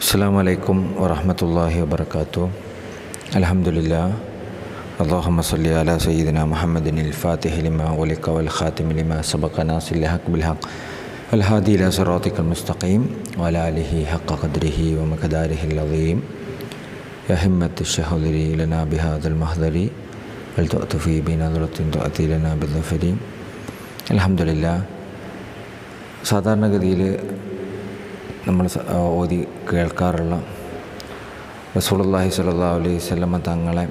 അസ്സാം വലൈക്കും വറഹമത്തല്ലാഹി വാബർക്കാത്തു അലഹമുല്ല അള്ളാഹമ്മ സല്ലി അല സയ്യിദിന മുഹമ്മദിൻ ഫാത്തിഹലിമ ഒലിക്ക വൽ ഖാത്തിമിലിമ സബക്ക നാസില്ല ഹക്ക് ബിൽ ഹക്ക് അൽഹാദി ഇല സറാത്തിക്കൽ മുസ്തഖീം വലാലിഹി ഹക്ക ഖദ്രിഹി വമഖദാരിഹി അലീം യഹിമ്മത്ത് ഷഹുദരി ലന ബിഹാദുൽ മഹദരി. അൽ തുഫി ബിൻ അതുറത്തിൻ തുഅത്തി ലന ബിദഫരി. അലഹമുല്ല സാധാരണഗതിയിൽ നമ്മൾ ഓതി കേൾക്കാറുള്ള റസൂലുള്ളാഹി സ്വല്ലല്ലാഹു അലൈഹി വസല്ലമ തങ്ങളെ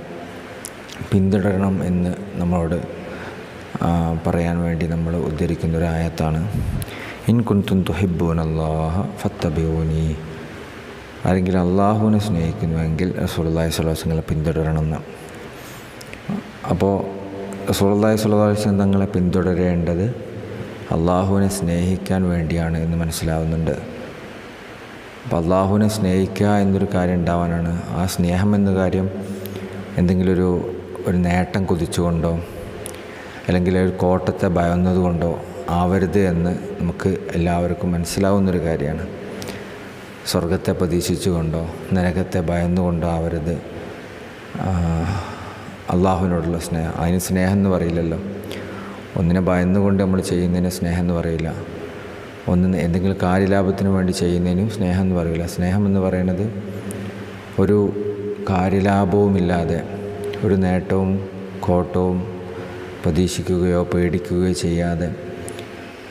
പിന്തുടരണം എന്ന് നമ്മളോട് പറയാൻ വേണ്ടി നമ്മൾ ഉദ്ധരിക്കുന്ന ഒരു ആയത്താണ്. ഇൻ കുന്തും തുഹിബൂൻ അള്ളാഹ ഫത്തബിയൂനി അല്ലെങ്കിൽ അള്ളാഹുവിനെ സ്നേഹിക്കുന്നുവെങ്കിൽ റസൂലുള്ളാഹി സ്വല്ലല്ലാഹു അലൈഹി പിന്തുടരണം എന്ന് അപ്പോൾ റസൂലുള്ളാഹി സ്വല്ലല്ലാഹു അലൈഹി വസല്ലം തങ്ങളെ പിന്തുടരേണ്ടത് അള്ളാഹുവിനെ സ്നേഹിക്കാൻ വേണ്ടിയാണ് എന്ന് മനസ്സിലാവുന്നുണ്ട്. അപ്പോൾ അള്ളാഹുവിനെ സ്നേഹിക്കുക എന്നൊരു കാര്യം ഉണ്ടാവാനാണ്. ആ സ്നേഹം എന്ന കാര്യം എന്തെങ്കിലും ഒരു ഒരു നേട്ടം കുതിച്ചുകൊണ്ടോ അല്ലെങ്കിൽ ഒരു കോട്ടത്തെ ഭയന്നതുകൊണ്ടോ ആവരുത് എന്ന് നമുക്ക് എല്ലാവർക്കും മനസ്സിലാവുന്നൊരു കാര്യമാണ്. സ്വർഗത്തെ പ്രതീക്ഷിച്ചുകൊണ്ടോ നരകത്തെ ഭയന്നുകൊണ്ടോ ആവരുത്. അള്ളാഹുവിനോടുള്ള സ്നേഹം. അതിന് സ്നേഹം എന്ന് പറയില്ലല്ലോ. ഒന്നിനെ ഭയന്നുകൊണ്ട് നമ്മൾ ചെയ്യുന്നതിന് സ്നേഹം എന്ന് പറയില്ല. ഒന്ന് എന്തെങ്കിലും കാര്യലാഭത്തിന് വേണ്ടി ചെയ്യുന്നതിനും സ്നേഹം എന്ന് പറയില്ല സ്നേഹം എന്ന് പറയുന്നത് ഒരു കാര്യലാഭവുമില്ലാതെ ഒരു നേട്ടവും കോട്ടവും പ്രതീക്ഷിക്കുകയോ പേടിക്കുകയോ ചെയ്യാതെ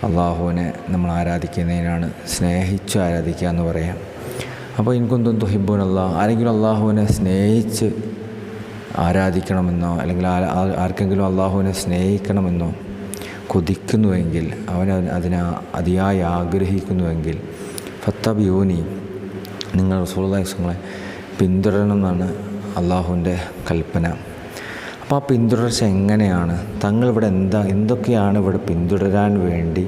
അള്ളാഹുവിനെ നമ്മൾ ആരാധിക്കുന്നതിനാണ്. സ്നേഹിച്ച് ആരാധിക്കുക എന്ന് പറയാം. അപ്പോൾ എനിക്കൊന്നും തുഹിബൂൻ അള്ളാഹ് ആരെങ്കിലും അള്ളാഹുവിനെ സ്നേഹിച്ച് ആരാധിക്കണമെന്നോ അല്ലെങ്കിൽ ആർക്കെങ്കിലും അള്ളാഹുവിനെ സ്നേഹിക്കണമെന്നോ കൊതിക്കുന്നുവെങ്കിൽ അവൻ അത് അതിനെ അതിയായി ആഗ്രഹിക്കുന്നുവെങ്കിൽ ഫത്തബിയൂനി നിങ്ങൾ റസൂളങ്ങളെ പിന്തുടരണം എന്നാണ് അള്ളാഹുവിന്റെ കൽപ്പന. അപ്പോൾ ആ പിന്തുടർച്ച എങ്ങനെയാണ്? തങ്ങൾ ഇവിടെ എന്താ എന്തൊക്കെയാണ് ഇവിടെ പിന്തുടരാൻ വേണ്ടി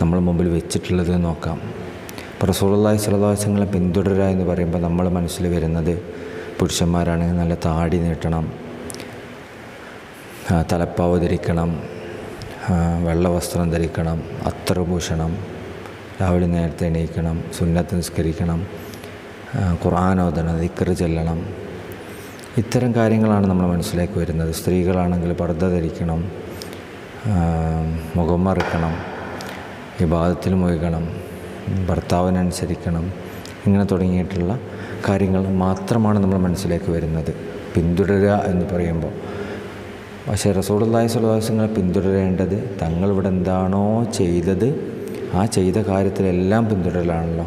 നമ്മൾ മുമ്പിൽ വെച്ചിട്ടുള്ളത് നോക്കാം. ഇപ്പോൾ അലൈഹി വസല്ലമയെ പിന്തുടരുക എന്ന് പറയുമ്പോൾ നമ്മൾ മനസ്സിൽ വരുന്നത് പുരുഷന്മാരാണെങ്കിൽ നല്ല താടി നീട്ടണം തലപ്പാവ് ധരിക്കണം വെള്ള വസ്ത്രം ധരിക്കണം അത്തർ പൂശണം രാവിലെ നേരത്തെ എണീക്കണം സുന്നത്ത് നിസ്കരിക്കണം ഖുർആാനോദനം ദിക്കറ് ചെല്ലണം. ഇത്തരം കാര്യങ്ങളാണ് നമ്മൾ മനസ്സിലേക്ക് വരുന്നത്. സ്ത്രീകളാണെങ്കിൽ പർദ്ദ ധരിക്കണം മുഖം മറക്കണം വിവാദത്തിൽ മുഴുകണം ഭർത്താവിനനുസരിക്കണം ഇങ്ങനെ തുടങ്ങിയിട്ടുള്ള കാര്യങ്ങൾ മാത്രമാണ് നമ്മൾ മനസ്സിലേക്ക് വരുന്നത്. പിന്തുടരുക എന്ന് പറയുമ്പോൾ പക്ഷേ അലൈഹി വസല്ലം പിന്തുടരേണ്ടത് തങ്ങളിവിടെ എന്താണോ ചെയ്തത് ആ ചെയ്ത കാര്യത്തിലെല്ലാം പിന്തുടരലാണല്ലോ.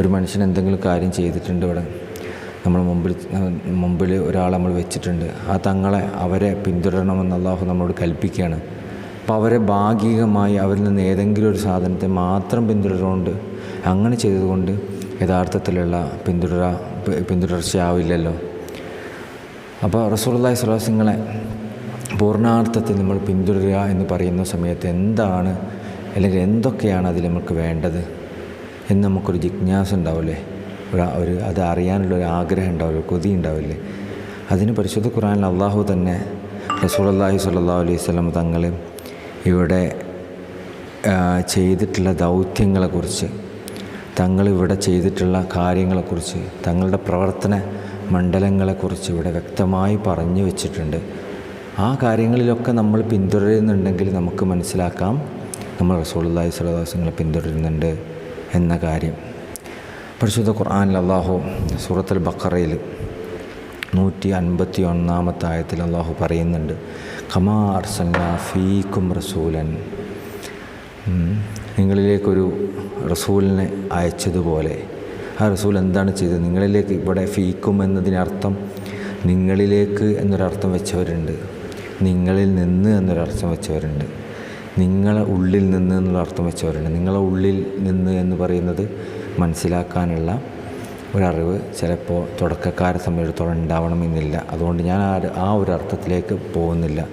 ഒരു മനുഷ്യൻ എന്തെങ്കിലും കാര്യം ചെയ്തിട്ടുണ്ട് ഇവിടെ നമ്മൾ മുമ്പിൽ മുമ്പിൽ ഒരാൾ നമ്മൾ വെച്ചിട്ടുണ്ട് ആ തങ്ങളെ അവരെ പിന്തുടരണമെന്ന് അള്ളാഹു നമ്മളോട് കൽപ്പിക്കുകയാണ്. അപ്പോൾ അവരെ ഭാഗികമായി അവരിൽ നിന്ന് ഏതെങ്കിലും ഒരു സാധനത്തെ മാത്രം പിന്തുടരുകൊണ്ട് അങ്ങനെ ചെയ്തതുകൊണ്ട് യഥാർത്ഥത്തിലുള്ള പിന്തുടര പിന്തുടർച്ചയാവില്ലല്ലോ. അപ്പോൾ റസൂലുള്ളാഹി അള്ളഹി വസല്ലമയെ പൂർണാർത്ഥത്തിൽ നമ്മൾ പിന്തുടരുക എന്ന് പറയുന്ന സമയത്ത് എന്താണ് അല്ലെങ്കിൽ എന്തൊക്കെയാണ് അതിൽ നമുക്ക് വേണ്ടത് എന്ന് നമുക്കൊരു ജിജ്ഞാസ ഉണ്ടാവില്ലേ? ഒരു ഒരു അത് അറിയാനുള്ള ഒരു ആഗ്രഹം ഉണ്ടാവില്ലേ? കൊതി ഉണ്ടാവില്ലേ? അതിന് പരിശുദ്ധ ഖുറാനിൽ അള്ളാഹു തന്നെ റസൂലുള്ളാഹി സ്വല്ലല്ലാഹു അലൈഹി സ്വലം തങ്ങൾ ഇവിടെ ചെയ്തിട്ടുള്ള ദൗത്യങ്ങളെക്കുറിച്ച് തങ്ങളിവിടെ ചെയ്തിട്ടുള്ള കാര്യങ്ങളെക്കുറിച്ച് തങ്ങളുടെ പ്രവർത്തന മണ്ഡലങ്ങളെക്കുറിച്ച് ഇവിടെ വ്യക്തമായി പറഞ്ഞു വെച്ചിട്ടുണ്ട്. ആ കാര്യങ്ങളിലൊക്കെ നമ്മൾ പിന്തുടരുന്നുണ്ടെങ്കിൽ നമുക്ക് മനസ്സിലാക്കാം. നമ്മൾ റസൂലുള്ളാഹി സ്വല്ലല്ലാഹു അലൈഹി വസല്ലം പിന്തുടരുന്നുണ്ട് എന്ന കാര്യം. പരിശുദ്ധ ഖുർആനിൽ അള്ളാഹു സൂറത്തുൽ ബക്കറയിൽ നൂറ്റി അൻപത്തി ഒന്നാമത്തെ ആയത്തിൽ അള്ളാഹു പറയുന്നുണ്ട് കമാ ഫീക്കും റസൂലൻ. നിങ്ങളിലേക്കൊരു റസൂലിനെ അയച്ചതുപോലെ ആ റസൂൽ എന്താണ് ചെയ്തത്? നിങ്ങളിലേക്ക് ഇവിടെ ഫീക്കും എന്നതിനർത്ഥം നിങ്ങളിലേക്ക് എന്നൊരർത്ഥം വെച്ചവരുണ്ട്. നിങ്ങളിൽ നിന്ന് എന്നൊരർത്ഥം വെച്ചവരുണ്ട്. നിങ്ങളെ ഉള്ളിൽ നിന്ന് എന്നുള്ള അർത്ഥം വെച്ചവരുണ്ട്. നിങ്ങളെ ഉള്ളിൽ നിന്ന് എന്ന് പറയുന്നത് മനസ്സിലാക്കാനുള്ള ഒരറിവ് ചിലപ്പോൾ തുടക്കക്കാരെ സംബന്ധിച്ചിടത്തോളം ഉണ്ടാവണമെന്നില്ല അതുകൊണ്ട് ഞാൻ ആ ആ ഒരു അർത്ഥത്തിലേക്ക് പോകുന്നില്ല.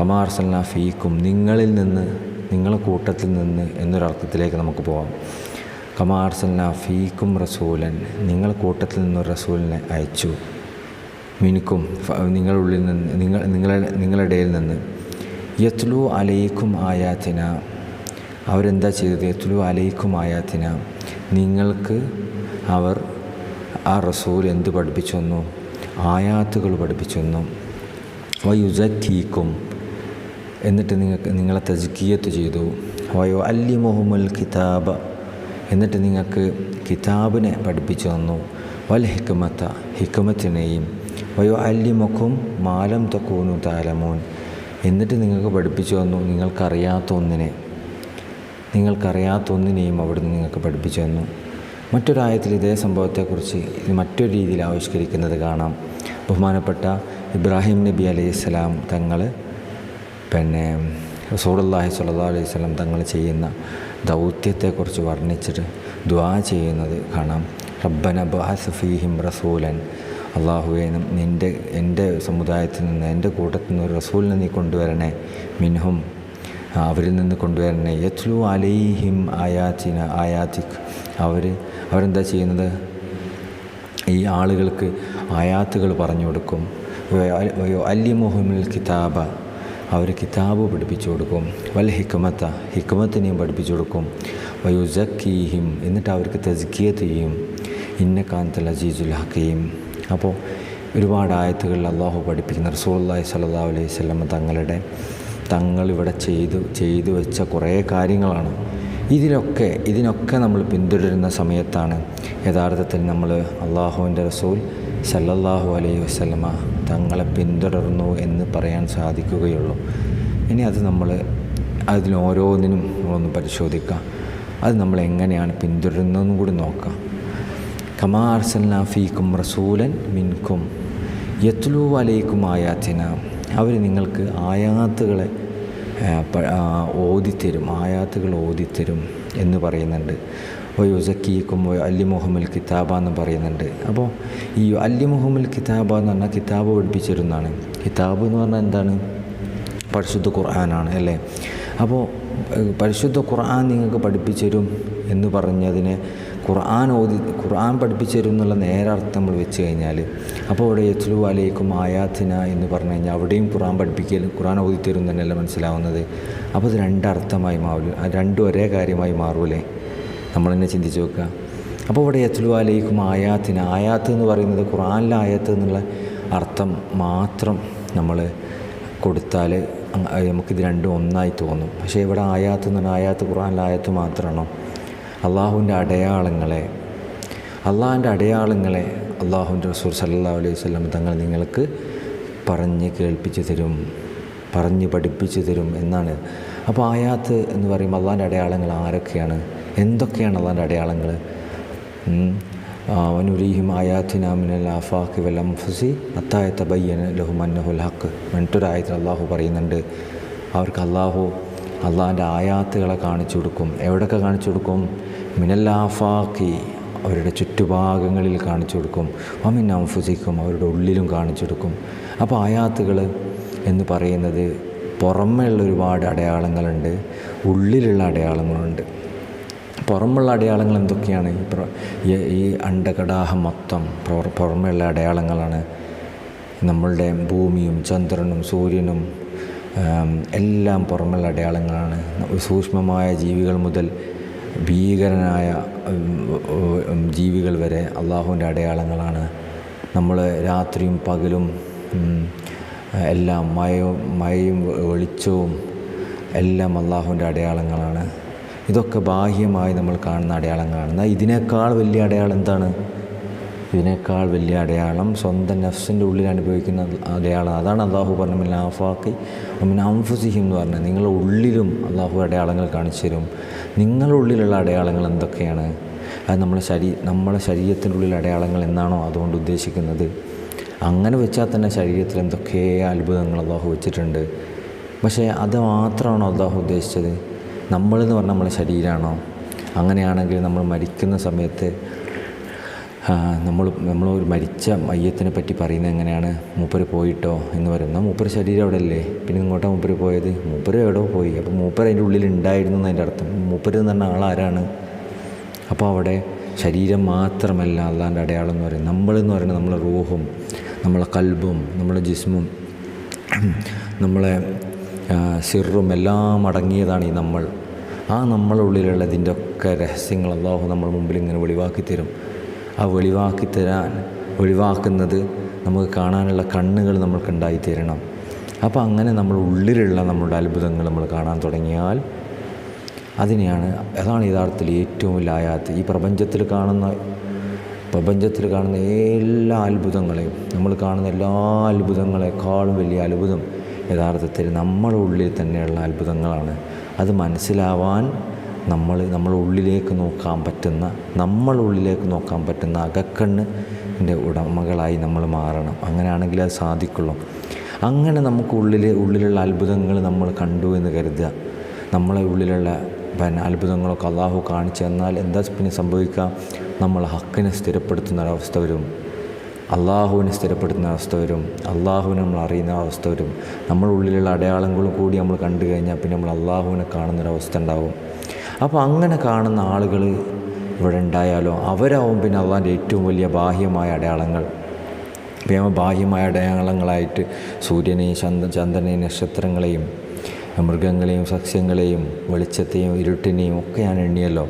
കമാർസൽന ഫീക്കും നിങ്ങളിൽ നിന്ന് നിങ്ങളെ കൂട്ടത്തിൽ നിന്ന് എന്നൊരർത്ഥത്തിലേക്ക് നമുക്ക് പോകാം കമാർസൽന ഫീക്കും റസൂലൻ നിങ്ങളെ കൂട്ടത്തിൽ നിന്നൊരു റസൂലിനെ അയച്ചു. മിനിക്കും നിങ്ങളുള്ളിൽ നിന്ന് നിങ്ങൾ നിങ്ങളെ നിങ്ങളുടെ ഇടയിൽ നിന്ന്. യത്ലു അലയിക്കും ആയാത്തിന. അവരെന്താ ചെയ്തത്? യത്ലു അലയിക്കും ആയാത്തിന. നിങ്ങൾക്ക് അവർ ആ റസൂൽ എന്ത് പഠിപ്പിച്ചു തന്നു ആയാത്തുകൾ പഠിപ്പിച്ചു തന്നു വയുജക്കീക്കും എന്നിട്ട് നിങ്ങൾക്ക് നിങ്ങളെ തജ്കിയത്ത് ചെയ്തു. വയോ അല്ലി മുഹമ്മൽ കിതാബ്. എന്നിട്ട് നിങ്ങൾക്ക് കിതാബിനെ പഠിപ്പിച്ചു തന്നു. വൽ ഹിക്കുമത്ത ഹിക്മത്തിനെയും വയോ അല്ലിമക്കും മാലം തക്കൂനു താലമോൻ. എന്നിട്ട് നിങ്ങൾക്ക് പഠിപ്പിച്ചു തന്നു നിങ്ങൾക്കറിയാത്ത ഒന്നിനെ നിങ്ങൾക്കറിയാത്ത ഒന്നിനെയും അവിടുന്ന് നിങ്ങൾക്ക് പഠിപ്പിച്ചു തന്നു. മറ്റൊരായത്തിൽ ഇതേ സംഭവത്തെക്കുറിച്ച് മറ്റൊരു രീതിയിൽ ആവിഷ്കരിക്കുന്നത് കാണാം. ബഹുമാനപ്പെട്ട ഇബ്രാഹിം നബി അലൈഹി സ്വലാം തങ്ങൾ പിന്നെ റസൂലുള്ളാഹി സ്വല്ലല്ലാഹു അലൈഹി വസല്ലം തങ്ങൾ ചെയ്യുന്ന ദൗത്യത്തെക്കുറിച്ച് വർണിച്ചിട്ട് ദ്വാ ചെയ്യുന്നത് കാണാം. റബ്ബന ബഹസ് ഫീഹിം റസൂലൻ. അള്ളാഹുവെ നിന്റെ എന്റെ സമുദായത്തിൽ നിന്ന് എന്റെ കൂട്ടത്തിൽ നിന്ന് ഒരു റസൂലിനെ നീ കൊണ്ടുവരണേ. മിൻഹും അവരിൽ നിന്ന് കൊണ്ടുവരണേ. യത്ലു അലൈഹിം ആയാചിന ആയാത്തിക് അവർ അവരെന്താ ചെയ്യുന്നത്? ഈ ആളുകൾക്ക് ആയാത്തുകൾ പറഞ്ഞു കൊടുക്കും. അല്ലി മുഹമ്മിൽ കിതാബ. അവർ കിതാബ് പഠിപ്പിച്ചു കൊടുക്കും. വൽ ഹിക്കുമത്ത ഹിക്കുമത്തിനെയും പഠിപ്പിച്ചു കൊടുക്കും. വയുസക്കീഹിം എന്നിട്ട് അവർക്ക് തസ്കിയത്ത് ചെയ്യും. ഇന്ന കാന്തൽ ഹക്കീം. അപ്പോൾ ഒരുപാട് ആയത്തുകളിൽ അള്ളാഹു പഠിപ്പിക്കുന്ന റസൂള്ളി സല്ലാ അലൈഹി സ്വലം തങ്ങളുടെ തങ്ങളിവിടെ ചെയ്തു ചെയ്തു വെച്ച കുറേ കാര്യങ്ങളാണ്. ഇതിലൊക്കെ ഇതിനൊക്കെ നമ്മൾ പിന്തുടരുന്ന സമയത്താണ് യഥാർത്ഥത്തിൽ നമ്മൾ അള്ളാഹുവിന്റെ റസൂൽ സല്ലല്ലാഹു അലൈഹി വസ്ലമ തങ്ങളെ പിന്തുടർന്നു എന്ന് പറയാൻ സാധിക്കുകയുള്ളൂ. ഇനി അത് നമ്മൾ അതിനോരോന്നിനും നമ്മളൊന്ന് പരിശോധിക്കാം. അത് നമ്മൾ എങ്ങനെയാണ് പിന്തുടരുന്നതെന്നും കൂടി നോക്കാം. കമാ അർസൽന ഫീക്കും റസൂലൻ മിൻകും. യത്ലു അലൈക്കും ആയാത്തിന. അവർ നിങ്ങൾക്ക് ആയാത്തുകളെ ഓതിത്തരും ആയാത്തുകൾ ഓതിത്തരും എന്ന് പറയുന്നുണ്ട്. ഓ യുസക്കീക്കും അല്ലി മുഹമ്മൽ കിതാബ എന്ന് പറയുന്നുണ്ട്. അപ്പോൾ ഈ അല്ലി മുഹമ്മൽ കിതാബ എന്ന് പറഞ്ഞാൽ കിതാബ് പഠിപ്പിച്ചിരുന്നാണ് കിതാബ് എന്ന് പറഞ്ഞാൽ എന്താണ്? പരിശുദ്ധ ഖുർആനാണ് അല്ലേ? അപ്പോൾ പരിശുദ്ധ ഖുർആൻ നിങ്ങൾക്ക് പഠിപ്പിച്ചു തരും എന്ന് പറഞ്ഞതിനെ ഖുർആൻ ഓതി ഖുർആൻ പഠിപ്പിച്ചു തരും എന്നുള്ള നേരർത്ഥം നമ്മൾ വെച്ച് കഴിഞ്ഞാൽ അപ്പോൾ അവിടെ യത്ലു അലൈക്കും ആയാത്തിന എന്ന് പറഞ്ഞു കഴിഞ്ഞാൽ അവിടെയും ഖുർആൻ പഠിപ്പിക്കൽ ഖുർആൻ ഓതി തരും തന്നെയല്ല മനസ്സിലാവുന്നത്. അപ്പോൾ അത് രണ്ടർത്ഥമായി മാറും രണ്ടും ഒരേ കാര്യമായി മാറൂലേ? നമ്മൾ തന്നെ ചിന്തിച്ച് നോക്കുക. അപ്പോൾ ഇവിടെ യത്ലു അലൈക്കും ആയാത്തിന് ആയാത്ത് എന്ന് പറയുന്നത് ഖുർആനിലെ ആയത്ത് എന്നുള്ള അർത്ഥം മാത്രം നമ്മൾ കൊടുത്താൽ നമുക്കിത് രണ്ടും ഒന്നായി തോന്നും. പക്ഷേ ഇവിടെ ആയാത്ത് എന്ന് പറഞ്ഞാൽ ആയാത്ത് ഖുർആനിലെ ആയത്ത് മാത്രമാണോ? അള്ളാഹുവിന്റെ അടയാളങ്ങളെ അള്ളാഹുവിന്റെ അടയാളങ്ങളെ അള്ളാഹുവിന്റെ റസൂർ സല്ലാ അലൈഹി വല്ലം തങ്ങൾ നിങ്ങൾക്ക് പറഞ്ഞ് കേൾപ്പിച്ച് തരും പറഞ്ഞ് പഠിപ്പിച്ച് തരും എന്നാണ്. അപ്പോൾ ആയാത്ത് എന്ന് പറയുമ്പോൾ അള്ളാഹിന്റെ അടയാളങ്ങൾ ആരൊക്കെയാണ്? എന്തൊക്കെയാണ് അള്ളാന്റെ അടയാളങ്ങൾ? അവനുരീഹിം ആയാത്തിനാമിനൽ ആഫാഖി വൽ അംഫുസി അത്തായത്ത ബയ്യന ലഹുമന്നഹുൽ ഹക്ക് മറ്റൊരായത്തിൽ അള്ളാഹു പറയുന്നുണ്ട് അവർക്ക് അള്ളാഹു അള്ളാഹിന്റെ ആയാത്തുകളെ കാണിച്ചു കൊടുക്കും. എവിടെയൊക്കെ കാണിച്ചു കൊടുക്കും? മിനല്ലാഫാക്കി അവരുടെ ചുറ്റുഭാഗങ്ങളിൽ കാണിച്ചു കൊടുക്കും. അമിൻ അംഫുസിക്കും അവരുടെ ഉള്ളിലും കാണിച്ചു കൊടുക്കും. അപ്പോൾ ആയാത്തുകൾ എന്ന് പറയുന്നത് പുറമെയുള്ള ഒരുപാട് അടയാളങ്ങളുണ്ട് ഉള്ളിലുള്ള അടയാളങ്ങളുണ്ട്. പുറമുള്ള അടയാളങ്ങൾ എന്തൊക്കെയാണ്? ഈ അണ്ടകടാഹം മൊത്തം പുറമെയുള്ള അടയാളങ്ങളാണ്. നമ്മളുടെ ഭൂമിയും ചന്ദ്രനും സൂര്യനും എല്ലാം പുറമുള്ള അടയാളങ്ങളാണ്. സൂക്ഷ്മമായ ജീവികൾ മുതൽ ഭീകരനായ ജീവികൾ വരെ അള്ളാഹുവിന്റെ അടയാളങ്ങളാണ്. നമ്മൾ രാത്രിയും പകലും എല്ലാം മയവും മയയും വെളിച്ചവും എല്ലാം അള്ളാഹുവിന്റെ അടയാളങ്ങളാണ്. ഇതൊക്കെ ബാഹ്യമായി നമ്മൾ കാണുന്ന അടയാളങ്ങളാണ്. എന്നാൽ ഇതിനേക്കാൾ വലിയ അടയാളം എന്താണ്? ഇതിനേക്കാൾ വലിയ അടയാളം സ്വന്തം നഫ്സിന്റെ ഉള്ളിൽ അനുഭവിക്കുന്ന അടയാളം. അതാണ് അള്ളാഹു പറഞ്ഞ ആഫാക്കി മിൻ എന്ന് പറഞ്ഞത്. നിങ്ങളുടെ ഉള്ളിലും അള്ളാഹു അടയാളങ്ങൾ കാണിച്ചു തരും. നിങ്ങളുടെ ഉള്ളിലുള്ള അടയാളങ്ങൾ എന്തൊക്കെയാണ്? അത് നമ്മളെ ശരീ നമ്മളെ ശരീരത്തിന്റെ ഉള്ളിൽ അടയാളങ്ങൾ എന്നാണോ അതുകൊണ്ട് ഉദ്ദേശിക്കുന്നത്? അങ്ങനെ വെച്ചാൽ തന്നെ ശരീരത്തിൽ എന്തൊക്കെ അത്ഭുതങ്ങൾ അള്ളാഹു വെച്ചിട്ടുണ്ട്. പക്ഷേ അത് മാത്രമാണോ അള്ളാഹു ഉദ്ദേശിച്ചത്? നമ്മളെന്ന് പറഞ്ഞാൽ നമ്മളെ ശരീരമാണോ? അങ്ങനെയാണെങ്കിൽ നമ്മൾ മരിക്കുന്ന സമയത്ത് നമ്മൾ നമ്മൾ ഒരു മരിച്ച മയ്യത്തിനെ പറ്റി പറയുന്നത് എങ്ങനെയാണ്? മൂപ്പര് പോയിട്ടോ എന്ന് പറയുന്നത്. മൂപ്പര് ശരീരം അവിടെ അല്ലേ പിന്നെ ഇങ്ങോട്ടാണ് മൂപ്പര് പോയത്? മൂപ്പര് എവിടെ പോയി. അപ്പോൾ മൂപ്പര് അതിന്റെ ഉള്ളിൽ ഉണ്ടായിരുന്നു എന്നതിന്റെ അർത്ഥം. മൂപ്പര് എന്ന് പറഞ്ഞ ആളാരാണ് അപ്പോൾ അവിടെ ശരീരം മാത്രമല്ല അള്ളാന്റെ അടയാളം എന്ന് പറയുന്നത്. നമ്മളെന്ന് പറയുന്നത് നമ്മളെ റൂഹും നമ്മളെ കൽബും നമ്മളെ ജിസ്മും നമ്മളെ സിറും എല്ലാം അടങ്ങിയതാണ് ഈ നമ്മൾ. ആ നമ്മളുള്ളിലുള്ളതിന്റെ ഒക്കെ രഹസ്യങ്ങൾ അള്ളാഹു നമ്മൾ മുമ്പിൽ ഇങ്ങനെ വെളിവാക്കി തരും ആ വെളിവാക്കി തരാൻ ഒഴിവാക്കുന്നത് നമുക്ക് കാണാനുള്ള കണ്ണുകൾ നമ്മൾക്ക് ഉണ്ടായിത്തീരണം അപ്പോൾ അങ്ങനെ നമ്മൾ ഉള്ളിലുള്ള നമ്മുടെ അത്ഭുതങ്ങൾ നമ്മൾ കാണാൻ തുടങ്ങിയാൽ അതിനെയാണ് അതാണ് യഥാർത്ഥത്തിൽ ഏറ്റവും വലിയ ആയാത്ത്. ഈ പ്രപഞ്ചത്തിൽ കാണുന്ന പ്രപഞ്ചത്തിൽ കാണുന്ന എല്ലാ അത്ഭുതങ്ങളെയും നമ്മൾ കാണുന്ന എല്ലാ അത്ഭുതങ്ങളെക്കാളും വലിയ അത്ഭുതം യഥാർത്ഥത്തിൽ നമ്മുടെ ഉള്ളിൽ തന്നെയുള്ള അത്ഭുതങ്ങളാണ്. അത് മനസ്സിലാവാൻ നമ്മൾ നമ്മൾ ഉള്ളിലേക്ക് നോക്കാൻ പറ്റുന്ന നമ്മളുള്ളിലേക്ക് നോക്കാൻ പറ്റുന്ന അകക്കണ്ണിന്റെ ഉടമകളായി നമ്മൾ മാറണം. അങ്ങനെയാണെങ്കിൽ അത് സാധിക്കുള്ളൂ. അങ്ങനെ നമുക്ക് ഉള്ളിലെ ഉള്ളിലുള്ള അത്ഭുതങ്ങൾ നമ്മൾ കണ്ടു എന്ന് കരുതുക. നമ്മളെ ഉള്ളിലുള്ള പിന്നെ അത്ഭുതങ്ങളൊക്കെ അള്ളാഹു കാണിച്ചു തന്നാൽ എന്താ പിന്നെ സംഭവിക്കുക? നമ്മൾ ഹക്കിനെ സ്ഥിരപ്പെടുത്തുന്ന ഒരവസ്ഥ വരും. അള്ളാഹുവിനെ സ്ഥിരപ്പെടുത്തുന്ന അവസ്ഥ വരും. അള്ളാഹുവിനെ നമ്മൾ അറിയുന്ന അവസ്ഥ വരും. നമ്മളുള്ളിലുള്ള അടയാളങ്ങളും കൂടി നമ്മൾ കണ്ടു കഴിഞ്ഞാൽ പിന്നെ നമ്മൾ അള്ളാഹുവിനെ കാണുന്നൊരവസ്ഥ ഉണ്ടാവും. അപ്പോൾ അങ്ങനെ കാണുന്ന ആളുകൾ ഇവിടെ ഉണ്ടായാലോ? അവരാവും പിന്നെ അള്ളാന്റെ ഏറ്റവും വലിയ ബാഹ്യമായ അടയാളങ്ങൾ. പിന്നെ ബാഹ്യമായ അടയാളങ്ങളായിട്ട് സൂര്യനെയും ചന്ദ്ര ചന്ദ്രനെയും നക്ഷത്രങ്ങളെയും മൃഗങ്ങളെയും സസ്യങ്ങളെയും വെളിച്ചത്തെയും ഇരുട്ടിനെയും ഒക്കെ ഞാൻ എണ്ണിയല്ലോ.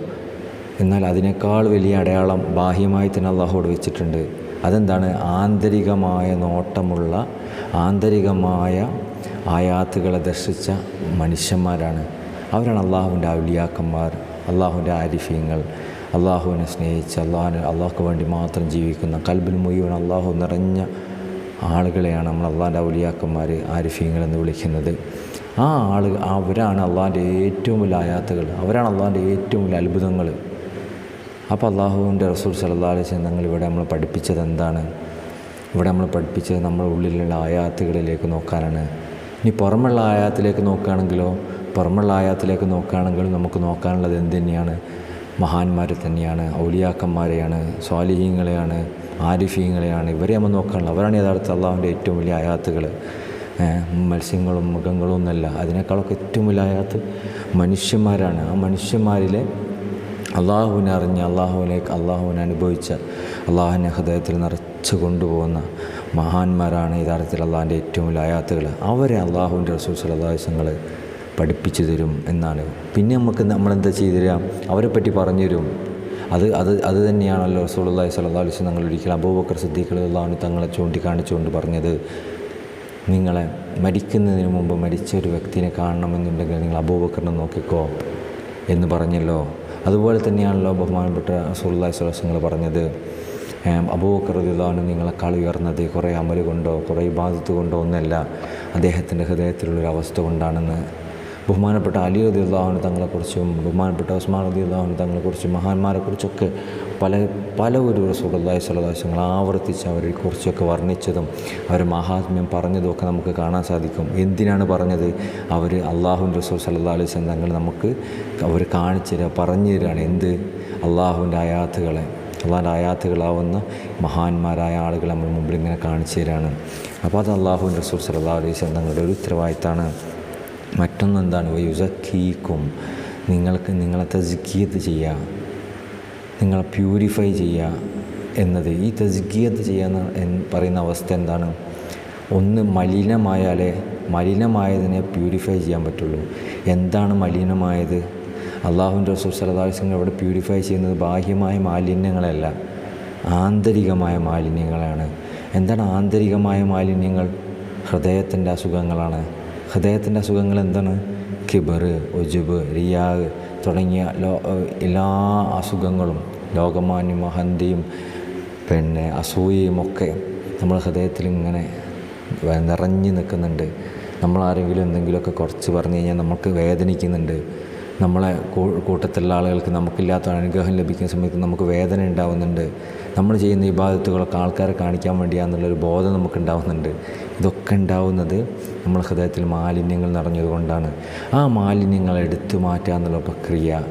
എന്നാൽ അതിനേക്കാൾ വലിയ അടയാളം ബാഹ്യമായി തന്നെ അള്ളാഹോട് വെച്ചിട്ടുണ്ട്. അതെന്താണ്? ആന്തരികമായ നോട്ടമുള്ള ആന്തരികമായ ആയാത്തുകളെ ദർശിച്ച മനുഷ്യന്മാരാണ്. അവരാണ് അള്ളാഹുവിന്റെ ഔലിയാക്കന്മാർ അള്ളാഹുവിന്റെ ആരിഫ്യങ്ങൾ അള്ളാഹുവിനെ സ്നേഹിച്ച് അള്ളാഹുവിന് അള്ളാഹ്ക്ക് വേണ്ടി മാത്രം ജീവിക്കുന്ന കൽബിൽ മുഴുവൻ അള്ളാഹു നിറഞ്ഞ ആളുകളെയാണ് നമ്മൾ അള്ളാഹിന്റെ ഔലിയാക്കന്മാർ ആരിഫ്യങ്ങൾ എന്ന് വിളിക്കുന്നത്. ആ ആൾ അവരാണ് അള്ളാഹിന്റെ ഏറ്റവും വലിയ ആയാത്തുകൾ. അവരാണ് അള്ളാഹിന്റെ ഏറ്റവും വലിയ അത്ഭുതങ്ങൾ. അപ്പോൾ അള്ളാഹുവിന്റെ റസൂൽ സല്ലാ അലൈഹി ഇവിടെ നമ്മൾ പഠിപ്പിച്ചത് എന്താണ്? ഇവിടെ നമ്മൾ പഠിപ്പിച്ചത് നമ്മുടെ ഉള്ളിലുള്ള ആയാത്തുകളിലേക്ക് നോക്കാനാണ്. ഇനി പുറമുള്ള ആയാത്തിലേക്ക് നോക്കുകയാണെങ്കിലോ പുറമുള്ള ആയാത്തിലേക്ക് നോക്കുകയാണെങ്കിൽ നമുക്ക് നോക്കാനുള്ളത് എന്ത് തന്നെയാണ്? മഹാന്മാരെ തന്നെയാണ് ഔലിയാക്കന്മാരെയാണ് സ്വാലിഹീങ്ങളെയാണ് ആരിഫീങ്ങളെയാണ്. ഇവരെ നമ്മൾ നോക്കാനുള്ളത്. അവരാണ് യഥാർത്ഥ അള്ളാഹുവിന്റെ ഏറ്റവും വലിയ ആയാത്തുകൾ. മത്സ്യങ്ങളും മൃഗങ്ങളും ഒന്നല്ല അതിനേക്കാളൊക്കെ ഏറ്റവും വലിയ ആയാത്ത് മനുഷ്യന്മാരാണ്. ആ മനുഷ്യന്മാരിലെ അള്ളാഹുവിനെ അറിഞ്ഞ് അള്ളാഹുവിനേക്ക് അള്ളാഹുവിനെ അനുഭവിച്ച അള്ളാഹുവിനെ ഹൃദയത്തിൽ നിറച്ച് കൊണ്ടുപോകുന്ന മഹാന്മാരാണ് യഥാർത്ഥത്തിൽ അള്ളാഹിന്റെ ഏറ്റവും വലിയ ആയാത്തുകൾ. അവരെ അള്ളാഹുവിന്റെ റസൂൽ സലദാശങ്ങൾ പഠിപ്പിച്ചു തരും എന്നാണ്. പിന്നെ നമുക്ക് നമ്മളെന്താ ചെയ്തു തരാം? പറ്റി പറഞ്ഞു തരും. അത് അത് അത് തന്നെയാണല്ലോ റസൂലുള്ളാഹി സ്വല്ലല്ലാഹു അലൈഹി തങ്ങൾ ഒരിക്കലും അബൂബക്കർ സിദ്ദീഖ് അള്ളാഹു തങ്ങളെ ചൂണ്ടിക്കാണിച്ചുകൊണ്ട് പറഞ്ഞത് നിങ്ങളെ മരിക്കുന്നതിന് മുമ്പ് മരിച്ച ഒരു വ്യക്തിനെ കാണണമെന്നുണ്ടെങ്കിൽ നിങ്ങൾ അബൂബക്കറിനെ നോക്കിക്കോ എന്ന് പറഞ്ഞല്ലോ. അതുപോലെ തന്നെയാണല്ലോ ബഹുമാനപ്പെട്ട റസൂലുള്ളാഹി സുലസങ്ങൾ പറഞ്ഞത് അബൂബക്കർ റളിയല്ലാഹു നിങ്ങളെക്കാൾ ഉയർന്നത് കുറേ അമൽ കൊണ്ടോ കുറേ ഇബാദത്ത് കൊണ്ടോ ഒന്നല്ല. അദ്ദേഹത്തിന്റെ ഹൃദയത്തിലുള്ളൊരു അവസ്ഥ കൊണ്ടാണെന്ന് ബഹുമാനപ്പെട്ട അലി റതി അള്ളാഹുന് തങ്ങളെക്കുറിച്ചും ബഹുമാനപ്പെട്ട ഉസ്മാൻ റതി അള്ളാഹുന് തങ്ങളെക്കുറിച്ചും മഹാന്മാരെക്കുറിച്ചൊക്കെ പല പല ഒരു അലൈഹി വസല്ലം ആവർത്തിച്ച് അവരെ കുറിച്ചൊക്കെ വർണിച്ചതും അവർ മഹാത്മ്യം പറഞ്ഞതും ഒക്കെ നമുക്ക് കാണാൻ സാധിക്കും. എന്തിനാണ് പറഞ്ഞത്? അവർ അള്ളാഹുവിന്റെ റസൂൽ സല്ലാ അലൈഹി തങ്ങൾ നമുക്ക് അവർ കാണിച്ചു തരിക പറഞ്ഞു തരികയാണ് എന്ത്? അള്ളാഹുവിന്റെ അയാത്തുകളെ അള്ളാഹിന്റെ ആയാത്തുകളാവുന്ന മഹാന്മാരായ ആളുകൾ നമ്മൾ മുമ്പിൽ ഇങ്ങനെ കാണിച്ചു തരികയാണ് അപ്പോൾ അത് അള്ളാഹുവിന്റെ റസൂൽ സല്ലാ അലൈഹി തങ്ങളുടെ ഒരു ഉത്തരവാദിത്തമാണ്. മറ്റൊന്നെന്താണ്? യുസക്കീക്കും നിങ്ങൾക്ക് നിങ്ങളെ തസ്കിയത്ത് ചെയ്യുക നിങ്ങളെ പ്യൂരിഫൈ ചെയ്യുക എന്നത്. ഈ തസ്കിയത്ത് ചെയ്യുക എന്ന് പറയുന്ന അവസ്ഥ എന്താണ്? ഒന്ന് മലിനമായാലേ മലിനമായതിനെ പ്യൂരിഫൈ ചെയ്യാൻ പറ്റുള്ളൂ. എന്താണ് മലിനമായത്? അള്ളാഹുവിന്റെ റസൂൽ സലദാസിങ്ങൾ അവിടെ പ്യൂരിഫൈ ചെയ്യുന്നത് ബാഹ്യമായ മാലിന്യങ്ങളല്ല. ആന്തരികമായ മാലിന്യങ്ങളാണ്. എന്താണ് ആന്തരികമായ മാലിന്യങ്ങൾ? ഹൃദയത്തിന്റെ അസുഖങ്ങളാണ്. ഹൃദയത്തിന്റെ അസുഖങ്ങൾ എന്താണ്? കിബർ ഒജുബ് റിയാഗ് തുടങ്ങിയ ലോ എല്ലാ അസുഖങ്ങളും ലോകമാന്യം മഹന്തിയും പിന്നെ അസൂയയും ഒക്കെ നമ്മുടെ ഹൃദയത്തിൽ ഇങ്ങനെ നിറഞ്ഞു നിൽക്കുന്നുണ്ട്. നമ്മളാരെങ്കിലും എന്തെങ്കിലുമൊക്കെ കുറച്ച് പറഞ്ഞു കഴിഞ്ഞാൽ നമുക്ക് വേദനിക്കുന്നുണ്ട്. നമ്മളെ കൂട്ടത്തിലുള്ള ആളുകൾക്ക് നമുക്കില്ലാത്ത അനുഗ്രഹം ലഭിക്കുന്ന സമയത്ത് നമുക്ക് വേദന ഉണ്ടാവുന്നുണ്ട്. നമ്മൾ ചെയ്യുന്ന ഇബാദത്തുകളൊക്കെ ആൾക്കാരെ കാണിക്കാൻ വേണ്ടിയാണെന്നുള്ളൊരു ബോധം നമുക്ക് ഉണ്ടാവുന്നുണ്ട് ഇതൊക്കെ ഉണ്ടാവുന്നത് നമ്മുടെ ഹൃദയത്തിൽ മാലിന്യങ്ങൾ നിറഞ്ഞതുകൊണ്ടാണ്. ആ മാലിന്യങ്ങൾ എടുത്തു മാറ്റുക എന്നുള്ള പ്രക്രിയ.